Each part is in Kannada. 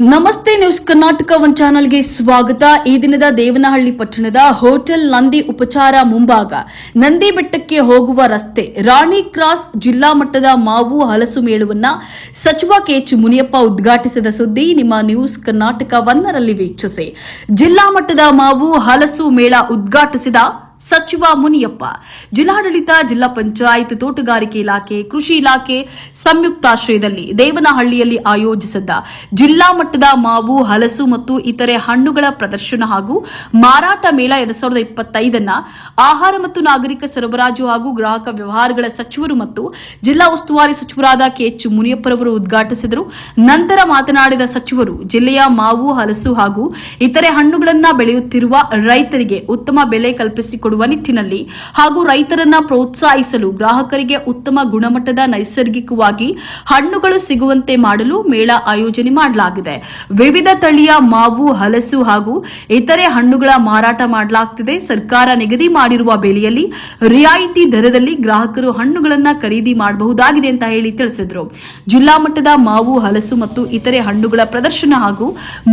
ನಮಸ್ತೆ ನ್ಯೂಸ್ ಕರ್ನಾಟಕ ಒನ್ ಚಾನಲ್ಗೆ ಸ್ವಾಗತ. ಈ ದಿನದ ದೇವನಹಳ್ಳಿ ಪಟ್ಟಣದ ಹೋಟೆಲ್ ನಂದಿ ಉಪಚಾರ ಮುಂಭಾಗ. ನಂದಿ ಬೆಟ್ಟಕ್ಕೆ ಹೋಗುವ ರಸ್ತೆ ರಾಣಿ ಕ್ರಾಸ್ ಜಿಲ್ಲಾ ಮಟ್ಟದ ಮಾವು ಹಲಸು ಮೇಳವನ್ನ ಸಚಿವ ಕೆಎಚ್ ಮುನಿಯಪ್ಪ ಉದ್ಘಾಟಿಸಿದ ಸುದ್ದಿ ನಿಮ್ಮ ನ್ಯೂಸ್ ಕರ್ನಾಟಕ ಒನ್ನರಲ್ಲಿ ವೀಕ್ಷಿಸಿ. ಜಿಲ್ಲಾ ಮಟ್ಟದ ಮಾವು ಹಲಸು ಮೇಳ ಉದ್ಘಾಟಿಸಿದ ಸಚಿವ ಮುನಿಯಪ್ಪ. ಜಿಲ್ಲಾಡಳಿತ, ಜಿಲ್ಲಾ ಪಂಚಾಯತ್, ತೋಟಗಾರಿಕೆ ಇಲಾಖೆ, ಕೃಷಿ ಇಲಾಖೆ ಸಂಯುಕ್ತಾಶ್ರಯದಲ್ಲಿ ದೇವನಹಳ್ಳಿಯಲ್ಲಿ ಆಯೋಜಿಸಿದ್ದ ಜಿಲ್ಲಾ ಮಟ್ಟದ ಮಾವು, ಹಲಸು ಮತ್ತು ಇತರೆ ಹಣ್ಣುಗಳ ಪ್ರದರ್ಶನ ಹಾಗೂ ಮಾರಾಟ ಮೇಳ ಎರಡ್ ಸಾವಿರದ ಇಪ್ಪತ್ತೈದನ್ನ ಆಹಾರ ಮತ್ತು ನಾಗರಿಕ ಸರಬರಾಜು ಹಾಗೂ ಗ್ರಾಹಕ ವ್ಯವಹಾರಗಳ ಸಚಿವರು ಮತ್ತು ಜಿಲ್ಲಾ ಉಸ್ತುವಾರಿ ಸಚಿವರಾದ ಕೆಎಚ್ ಮುನಿಯಪ್ಪರವರು ಉದ್ಘಾಟಿಸಿದರು. ನಂತರ ಮಾತನಾಡಿದ ಸಚಿವರು, ಜಿಲ್ಲೆಯ ಮಾವು, ಹಲಸು ಹಾಗೂ ಇತರೆ ಹಣ್ಣುಗಳನ್ನ ಬೆಳೆಯುತ್ತಿರುವ ರೈತರಿಗೆ ಉತ್ತಮ ಬೆಲೆ ಕಲ್ಪಿಸಿಕೊಡುವ ನಿಟ್ಟಿನಲ್ಲಿ ಹಾಗೂ ರೈತರನ್ನ ಪ್ರೋತ್ಸಾಹಿಸಲು ಗ್ರಾಹಕರಿಗೆ ಉತ್ತಮ ಗುಣಮಟ್ಟದ ನೈಸರ್ಗಿಕವಾಗಿ ಹಣ್ಣುಗಳು ಸಿಗುವಂತೆ ಮಾಡಲು ಮೇಳ ಆಯೋಜನೆ ಮಾಡಲಾಗಿದೆ. ವಿವಿಧ ತಳಿಯ ಮಾವು, ಹಲಸು ಹಾಗೂ ಇತರೆ ಹಣ್ಣುಗಳ ಮಾರಾಟ ಮಾಡಲಾಗುತ್ತಿದೆ ಸರ್ಕಾರ ನಿಗದಿ ಮಾಡಿರುವ ಬೆಲೆಯಲ್ಲಿ ರಿಯಾಯಿತಿ ದರದಲ್ಲಿ ಗ್ರಾಹಕರು ಹಣ್ಣುಗಳನ್ನು ಖರೀದಿ ಮಾಡಬಹುದಾಗಿದೆ ಅಂತ ಹೇಳಿ ತಿಳಿಸಿದರು. ಜಿಲ್ಲಾ ಮಟ್ಟದ ಮಾವು, ಹಲಸು ಮತ್ತು ಇತರೆ ಹಣ್ಣುಗಳ ಪ್ರದರ್ಶನ ಹಾಗೂ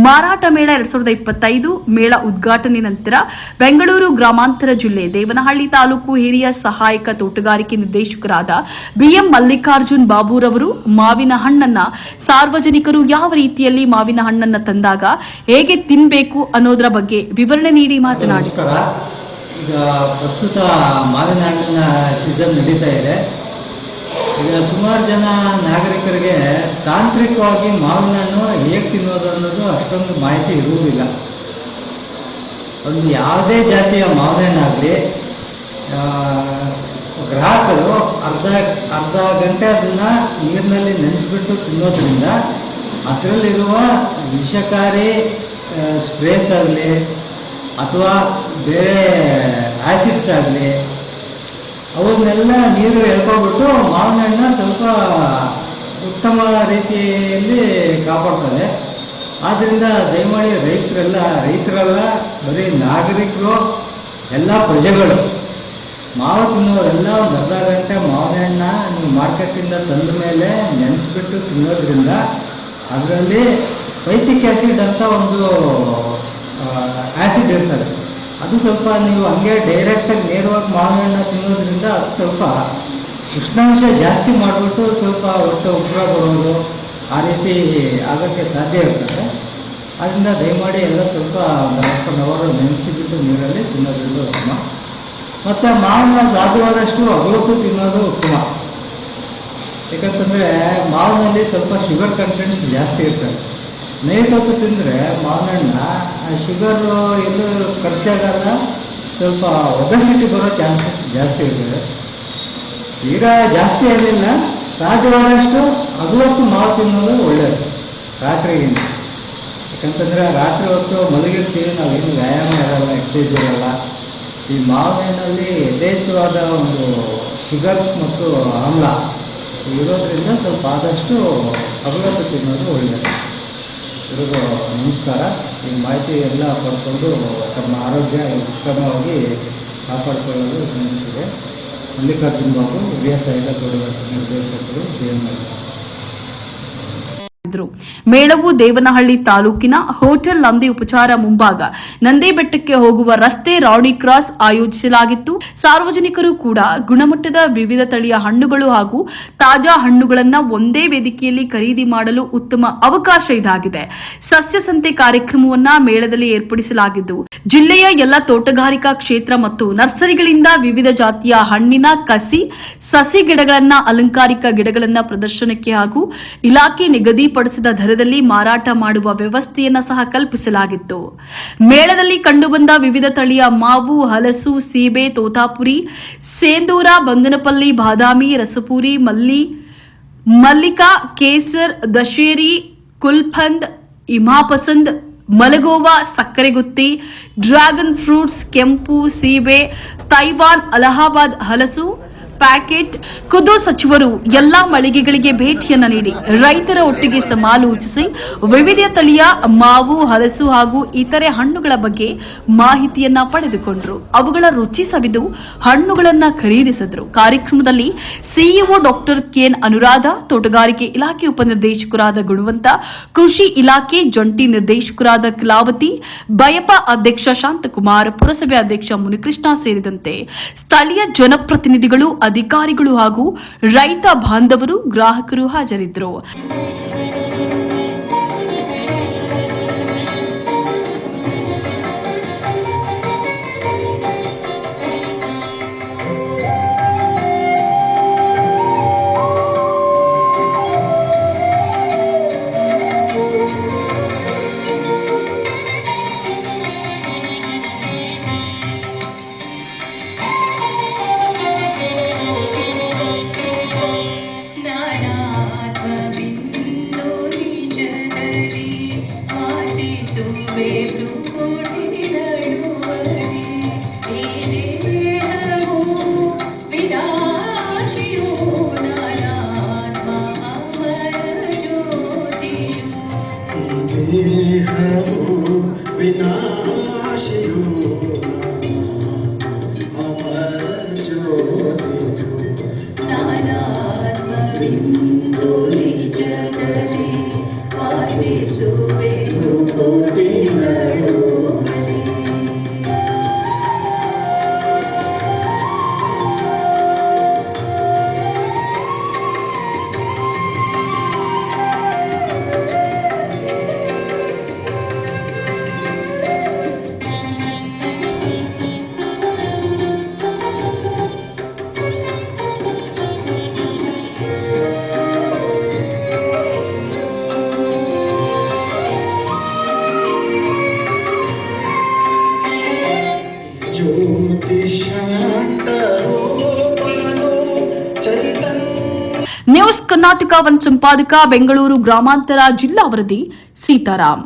ಮಾರಾಟ ಮೇಳ ಎರಡ್ ಸಾವಿರದ ಇಪ್ಪತ್ತೈದು ಮೇಳ ಉದ್ಘಾಟನೆ ನಂತರ ಬೆಂಗಳೂರು ಗ್ರಾಮಾಂತರ ಜಿಲ್ಲೆ ದೇವನಹಳ್ಳಿ ತಾಲೂಕು ಹಿರಿಯ ಸಹಾಯಕ ತೋಟಗಾರಿಕೆ ನಿರ್ದೇಶಕರಾದ ಬಿಎಂ ಮಲ್ಲಿಕಾರ್ಜುನ್ ಬಾಬುರವರು ಮಾವಿನ ಹಣ್ಣನ್ನ ಸಾರ್ವಜನಿಕರು ಯಾವ ರೀತಿಯಲ್ಲಿ ಮಾವಿನ ಹಣ್ಣನ್ನ ತಂದಾಗ ಹೇಗೆ ತಿನ್ಬೇಕು ಅನ್ನೋದರ ಬಗ್ಗೆ ವಿವರಣೆ ನೀಡಿ ಮಾತನಾಡಿ. ಈಗ ಪ್ರಸ್ತುತ ಮಾವಿನ ಹಣ್ಣಿನ ಸೀಸನ್ ನಡೀತಾ ಇದೆ. ಈಗ ಸುಮಾರು ಜನ ನಾಗರಿಕರಿಗೆ ತಾಂತ್ರಿಕವಾಗಿ ಮಾವಿನ ಹಣ್ಣು ಹೇಗೆ ತಿನ್ನೋದು ಅನ್ನೋದು ಅಷ್ಟೊಂದು ಮಾಹಿತಿ ಇರುವುದಿಲ್ಲ. ಒಂದು ಯಾವುದೇ ಜಾತಿಯ ಮಾವಿನಾಗಲಿ ಗ್ರಾಹಕರು ಅರ್ಧ ಅರ್ಧ ಗಂಟೆ ಅದನ್ನು ನೀರಿನಲ್ಲಿ ನೆನೆಸ್ಬಿಟ್ಟು ತಿನ್ನೋದ್ರಿಂದ ಅದರಲ್ಲಿರುವ ವಿಷಕಾರಿ ಸ್ಪ್ರೇಸ್ ಆಗಲಿ ಅಥವಾ ಬೇರೆ ಆ್ಯಸಿಡ್ಸ್ ಆಗಲಿ, ಅವನ್ನೆಲ್ಲ ನೀರು ಎಳ್ಕೊಬಿಟ್ಟು ಮಾವಿನ ಸ್ವಲ್ಪ ಉತ್ತಮ ರೀತಿಯಲ್ಲಿ ಕಾಪಾಡ್ತದೆ. ಆದ್ದರಿಂದ ದಯಮಾಡಿ ರೈತರೆಲ್ಲ ರೈತರೆಲ್ಲ, ಬರೀ ನಾಗರಿಕರು, ಎಲ್ಲ ಪ್ರಜೆಗಳು, ಮಾವು ತಿನ್ನೋರೆಲ್ಲ ಒಂದು ಅರ್ಧ ಗಂಟೆ ಮಾವಿನ ಹಣ್ಣ ನೀವು ಮಾರ್ಕೆಟಿಂದ ತಂದ ಮೇಲೆ ನೆನೆಸ್ಬಿಟ್ಟು ತಿನ್ನೋದ್ರಿಂದ ಅದರಲ್ಲಿ ವೈಟಿಕ್ ಆ್ಯಸಿಡ್ ಅಂತ ಒಂದು ಆ್ಯಸಿಡ್ ಇರ್ತದೆ. ಅದು ಸ್ವಲ್ಪ ನೀವು ಹಂಗೆ ಡೈರೆಕ್ಟಾಗಿ ನೇರವಾಗಿ ಮಾವಿನ ಹಣ್ಣು ತಿನ್ನೋದ್ರಿಂದ ಅದು ಸ್ವಲ್ಪ ಉಷ್ಣಾಂಶ ಜಾಸ್ತಿ ಮಾಡಿಬಿಟ್ಟು ಸ್ವಲ್ಪ ಹೊಟ್ಟೆ ಉಗ್ರ ಬರೋದು ಆ ರೀತಿ ಆಗೋಕ್ಕೆ ಸಾಧ್ಯ ಇರ್ತದೆ. ಅದರಿಂದ ದಯಮಾಡಿ ಎಲ್ಲ ಸ್ವಲ್ಪ ಒಂದು ಅವರು ನೆನೆಸಿಬಿಟ್ಟು ನೀರಲ್ಲಿ ತಿನ್ನೋದ್ರಿಂದ ಉತ್ತಮ. ಮತ್ತು ಮಾವಿನ ಸಾಧ್ಯವಾದಷ್ಟು ಅಗಲಕ್ಕೂ ತಿನ್ನೋದು ಉತ್ತಮ. ಯಾಕಂತಂದರೆ ಮಾವಿನಲ್ಲಿ ಸ್ವಲ್ಪ ಶುಗರ್ ಕಂಟೆಂಟ್ಸ್ ಜಾಸ್ತಿ ಇರ್ತದೆ. ನೈಟ್ ಹೊತ್ತು ತಿಂದರೆ ಮಾವಿನ ಶುಗರ್ ಎಲ್ಲೂ ಖರ್ಚಾಗಲ್ಲ ಸ್ವಲ್ಪ ಒಬೆಸಿಟಿ ಬರೋ ಚಾನ್ಸಸ್ ಜಾಸ್ತಿ ಇರ್ತದೆ. ಈಗ ಜಾಸ್ತಿ ಏನಿಲ್ಲ. ಸಾಧ್ಯವಾದಷ್ಟು ಹಗಲೊತ್ತು ಮಾವು ತಿನ್ನೋದು ಒಳ್ಳೆಯದು ರಾತ್ರಿಗಿಂತ. ಯಾಕಂತಂದರೆ ರಾತ್ರಿ ಹೊತ್ತು ಮಲಗಿರ್ತೀವಿ, ನಾವೇನು ವ್ಯಾಯಾಮ ಇರಲ್ಲ ಎಕ್ಸಸೈಸ್ ಇರಲ್ಲ ಈ ಮಾವಿನಲ್ಲಿ ಯಥೇಚ್ಛವಾದ ಒಂದು ಶುಗರ್ಸ್ ಮತ್ತು ಆಮ್ಲ ಇರೋದ್ರಿಂದ ಸ್ವಲ್ಪ ಆದಷ್ಟು ಹಗಲೊತ್ತು ತಿನ್ನೋದು ಒಳ್ಳೆಯದು ಇರೋದು ನಮಸ್ಕಾರ. ಈ ಮಾಹಿತಿ ಎಲ್ಲ ಪಡ್ಕೊಂಡು ತಮ್ಮ ಆರೋಗ್ಯ ಉತ್ತಮವಾಗಿ ಕಾಪಾಡಿಕೊಳ್ಳಲು ಶ್ರಮಿಸಿದೆ ಮಲ್ಲಿಕಾರ್ಜುನ್ ಬಾಬು ಹಿರಿಯ ಸಹಾಯಕ ತೋಟಗಾರಿಕೆ ನಿರ್ದೇಶಕರು ದೇವನಹಳ್ಳಿ ಮೇಳವು ದೇವನಹಳ್ಳಿ ತಾಲೂಕಿನ ಹೋಟೆಲ್ ನಂದಿ ಉಪಚಾರ ಮುಂಭಾಗ. ನಂದಿ ಬೆಟ್ಟಕ್ಕೆ ಹೋಗುವ ರಸ್ತೆ ರಾಣಿ ಕ್ರಾಸ್ ಆಯೋಜಿಸಲಾಗಿತ್ತು. ಸಾರ್ವಜನಿಕರು ಕೂಡ ಗುಣಮಟ್ಟದ ವಿವಿಧ ತಳಿಯ ಹಣ್ಣುಗಳು ಹಾಗೂ ತಾಜಾ ಹಣ್ಣುಗಳನ್ನು ಒಂದೇ ವೇದಿಕೆಯಲ್ಲಿ ಖರೀದಿ ಮಾಡಲು ಉತ್ತಮ ಅವಕಾಶ ಇದಾಗಿದೆ. ಸಸ್ಯ ಸಂತೆ ಕಾರ್ಯಕ್ರಮವನ್ನ ಮೇಳದಲ್ಲಿ ಏರ್ಪಡಿಸಲಾಗಿದ್ದು, ಜಿಲ್ಲೆಯ ಎಲ್ಲ ತೋಟಗಾರಿಕಾ ಕ್ಷೇತ್ರ ಮತ್ತು ನರ್ಸರಿಗಳಿಂದ ವಿವಿಧ ಜಾತಿಯ ಹಣ್ಣಿನ ಕಸಿ, ಸಸಿ ಗಿಡಗಳನ್ನ ಅಲಂಕಾರಿಕ ಗಿಡಗಳನ್ನ ಪ್ರದರ್ಶನಕ್ಕೆ ಹಾಗೂ ಇಲಾಖೆ ನಿಗದಿಪಡಿಸಿದ ದರದಲ್ಲಿ ಮಾರಾಟ ಮಾಡುವ ವ್ಯವಸ್ಥೆಯನ್ನು ಸಹ ಕಲ್ಪಿಸಲಾಗಿತ್ತು. ಮೇಳದಲ್ಲಿ ಕಂಡುಬಂದ ವಿವಿಧ ತಳಿಯ ಮಾವು, ಹಲಸು, ಸೀಬೆ, ತೋತಾಪುರಿ, ಸೇಂದೂರ, ಬಂಗನಪಲ್ಲಿ, ಬಾದಾಮಿ, ರಸಪುರಿ, ಮಲ್ಲಿ, ಮಲ್ಲಿಕಾ, ಕೇಸರ್, ದಶೇರಿ ಕುಲ್ಫಂದ್ ಇಮಾಪಸಂದ್ ಮಲಗೋವಾ, ಸಕ್ಕರೆಗುತ್ತಿ, ಡ್ರ್ಯಾಗನ್ ಫ್ರೂಟ್ಸ್, ಕೆಂಪು, ಸೀಬೆ, ತೈವಾನ್, ಅಲಹಾಬಾದ್ ಹಲಸು ಪ್ಯಾಕೆಟ್. ಖುದ್ದು ಸಚಿವರು ಎಲ್ಲಾ ಮಳಿಗೆಗಳಿಗೆ ಭೇಟಿಯನ್ನ ನೀಡಿ ರೈತರ ಒಟ್ಟಿಗೆ ಸಮಾಲೋಚಿಸಿ ವಿವಿಧ ತಳಿಯ ಮಾವು, ಹಲಸು ಹಾಗೂ ಇತರೆ ಹಣ್ಣುಗಳ ಬಗ್ಗೆ ಮಾಹಿತಿಯನ್ನ ಪಡೆದುಕೊಂಡರು. ಅವುಗಳ ರುಚಿ ಸವಿದು ಹಣ್ಣುಗಳನ್ನ ಖರೀದಿಸಿದ್ರು. ಕಾರ್ಯಕ್ರಮದಲ್ಲಿ ಸಿಇಒ ಡಾಕ್ಟರ್ ಕೆಎನ್ ಅನುರಾಧ, ತೋಟಗಾರಿಕೆ ಇಲಾಖೆ ಉಪನಿರ್ದೇಶಕರಾದ ಗುಣವಂತ, ಕೃಷಿ ಇಲಾಖೆ ಜಂಟಿ ನಿರ್ದೇಶಕರಾದ ಕಲಾವತಿ, ಬಯಪ ಅಧ್ಯಕ್ಷ ಶಾಂತಕುಮಾರ್, ಪುರಸಭೆ ಅಧ್ಯಕ್ಷ ಮುನಿಕೃಷ್ಣ ಸೇರಿದಂತೆ ಸ್ಥಳೀಯ ಜನಪ್ರತಿನಿಧಿಗಳು ಅಧಿಕಾರಿಗಳು ಹಾಗೂ ರೈತ ಬಾಂಧವರು ಗ್ರಾಹಕರು ಹಾಜರಿದ್ದರು. ಫೋರ್ಸ್ ಕರ್ನಾಟಕ ಒನ್ ಸಂಪಾದಕ ಬೆಂಗಳೂರು ಗ್ರಾಮಾಂತರ ಜಿಲ್ಲಾ ವರದಿ ಸೀತಾರಾಮ್